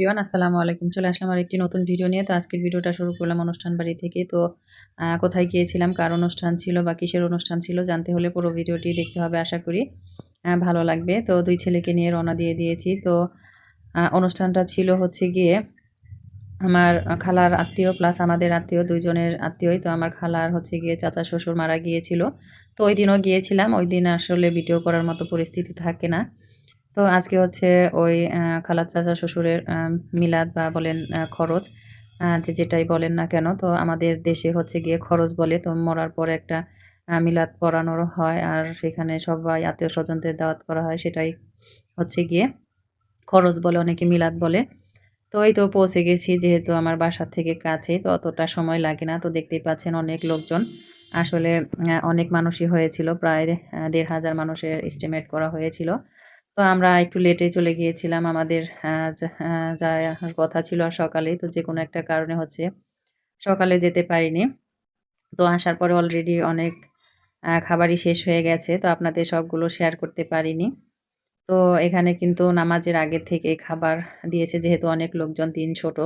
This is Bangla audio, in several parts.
প্রিয়ান আসসালামু আলাইকুম। চলে আসলাম আর একটি নতুন ভিডিও নিয়ে। তো আজকের ভিডিওটা শুরু করলাম অনুষ্ঠান বাড়ি থেকে। তো কোথায় গিয়েছিলাম, কার অনুষ্ঠান ছিল বা কিসের অনুষ্ঠান ছিল জানতে হলে পুরো ভিডিওটি দেখতে হবে আশা করি। ভালো লাগবে। তো দুই ছেলেকে নিয়ে রওনা দিয়ে দিয়েছি। তো অনুষ্ঠানটা ছিল হচ্ছে গিয়ে আমার খালার আত্মীয় প্লাস আমাদের আত্মীয়, দুইজনের আত্মীয়ই। তো আমার খালার হচ্ছে গিয়ে চাচা শ্বশুর মারা গিয়েছিল। তো ওই দিনও গিয়েছিলাম। ওই দিন আসলে ভিডিও করার মতো পরিস্থিতি থাকে না। তো আজকে হচ্ছে ওই খালার চাচা শ্বশুরের মিলাদ বা বলেন খরচ যে যেটাই বলেন না কেন, তো আমাদের দেশে হচ্ছে গিয়ে খরচ বলে তো মরার পরে একটা মিলাদ পড়ানো হয়। আর সেখানে সবাই আত্মীয় স্বজনদের দাওয়াত করা হয়, সেটাই হচ্ছে গিয়ে খরচ বলে, অনেকে মিলাদ বলে। তো এই তো পৌঁছে গেছি, যেহেতু আমার বাসার থেকে কাছে, তো অতটা সময় লাগে না। তো দেখতেই পাচ্ছেন অনেক লোকজন। আসলে অনেক মানুষই হয়েছিল, প্রায় দেড় হাজার মানুষের এস্টিমেট করা হয়েছিল। তো আমরা একটু লেটে চলে গিয়েছিলাম। আমাদের যা- যাওয়ার কথা ছিল সকালে, তো যে কোনো একটা কারণে হচ্ছে সকালে যেতে পারিনি। তো আসার পরে অলরেডি অনেক খাবারই শেষ হয়ে গেছে, তো আপনাদের সবগুলো শেয়ার করতে পারিনি। তো এখানে কিন্তু নামাজের আগে থেকে খাবার দিয়েছে, যেহেতু অনেক লোকজন, তিন ছোট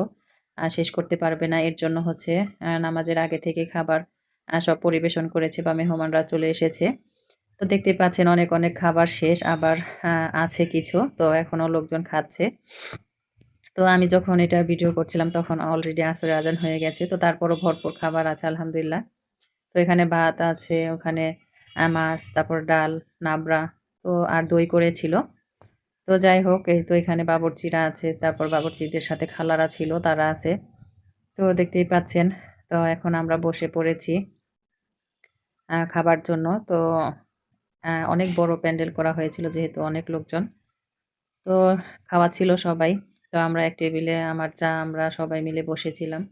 শেষ করতে পারবে না। এর জন্য হচ্ছে নামাজের আগে থেকে খাবার সব পরিবেশন করেছে বা মেহমানরা চলে এসেছে। তো দেখতে পাচ্ছেন অনেক অনেক খাবার শেষ, আবার আছে কিছু। তো এখনও লোকজন খাচ্ছে। তো আমি যখন এটা ভিডিও করছিলাম, তখন অলরেডি আসরে আজান হয়ে গেছে। তো তারপরও ভরপুর খাবার আছে, আলহামদুলিল্লাহ। তো এখানে ভাত আছে, ওখানে মাছ, তারপর ডাল, নাবড়া, তো আর দই করেছিল তো যাই হোক, এই তো এখানে বাবরচিরা আছে, তারপর বাবরচিদের সাথে খালারা ছিল, তারা আছে। তো দেখতেই পাচ্ছেন, তো এখন আমরা বসে পড়েছি খাবার জন্য। তো অনেক বড় প্যান্ডেল করা হয়েছিল যেহেতু অনেক লোকজন। তো খাওয়া ছিল সবাই। তো আমরা এক টেবিলে আমার চা আমরা সবাই মিলে বসেছিলাম।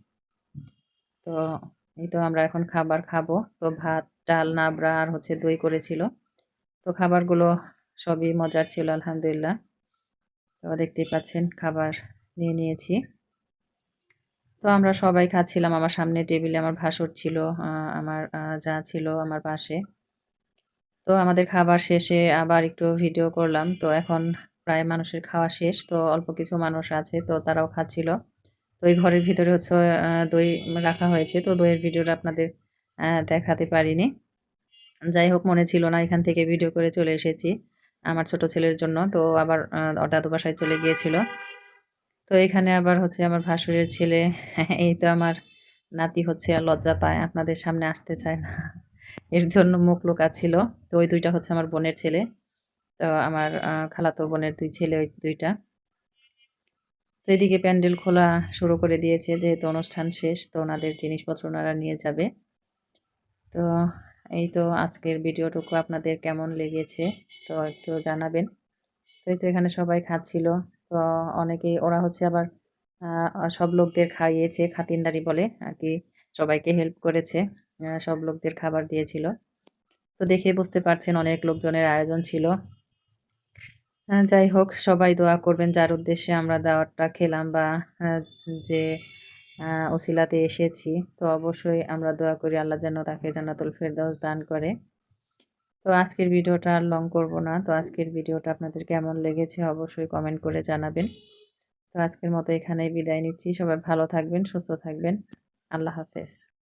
তো এই তো আমরা এখন খাবার খাব। তো ভাত, ডাল, নাবড়া আর হচ্ছে দই করেছিল। তো খাবারগুলো সবই মজার ছিল, আলহামদুলিল্লাহ। তো দেখতেই পাচ্ছেন, খাবার নিয়ে নিয়েছি। তো আমরা সবাই খাচ্ছিলাম। আমার সামনে টেবিলে আমার ভাসুর ছিল আমার যা ছিল আমার পাশে। তো আমাদের খাবার শেষে আবার একটু ভিডিও করলাম। তো এখন প্রায় মানুষের খাওয়া শেষ, তো অল্প কিছু মানুষ আছে, তো তারাও খাচ্ছিল। তো এই ঘরের ভিতরে হচ্ছে দই রাখা হয়েছে, তো দইয়ের ভিডিওটা আপনাদের দেখাতে পারিনি। যাই হোক, মনে ছিল না এখান থেকে ভিডিও করে চলে এসেছি আমার ছোট ছেলের জন্য। তো আবার দাদু বাসায় চলে গিয়েছিল। তো এখানে আবার হচ্ছে আমার ভাসুরের ছেলে, এই তো আমার নাতি হচ্ছে আর লজ্জা পায়, আপনাদের সামনে আসতে চায় না। এর জন্য মুখ লুকাচ্ছিল। তো ওই দুইটা হচ্ছে আমার বোনের ছেলে। তো আমার খালাতো বোনের দুই ছেলে, ওই দুইটা। তো এদিকে প্যান্ডেল খোলা শুরু করে দিয়েছে, যেহেতু অনুষ্ঠান শেষ, তো ওনাদের জিনিসপত্র ওনারা নিয়ে যাবে। তো এই তো আজকের ভিডিওটুকু আপনাদের কেমন লেগেছে, তো একটু জানাবেন। তো এই তো এখানে সবাই খাচ্ছিল। তো অনেকেই, ওরা হচ্ছে আবার সব লোকদের খাইয়েছে, খাতিরদারি বলে, আর কি সবাইকে হেল্প করেছে। সব লোকদের খাবার দিয়েছিল। তো দেখে বুঝতে পারছেন অনেক লোকজনের আয়োজন ছিল। যাই হোক, সবাই দোয়া করবেন যার উদ্দেশ্যে আমরা দাওয়াতটা খেলাম বা যে ওসিলাতে এসেছি। তো অবশ্যই আমরা দোয়া করি আল্লাহ যেন তাকে জান্নাতুল ফেরদাউস দান করে। তো আজকের ভিডিওটা আর লং করব না। তো আজকের ভিডিওটা আপনাদের কেমন লেগেছে অবশ্যই কমেন্ট করে জানাবেন। তো আজকের মতো এখানেই বিদায় নিচ্ছি। সবাই ভালো থাকবেন, সুস্থ থাকবেন। আল্লাহ হাফেজ।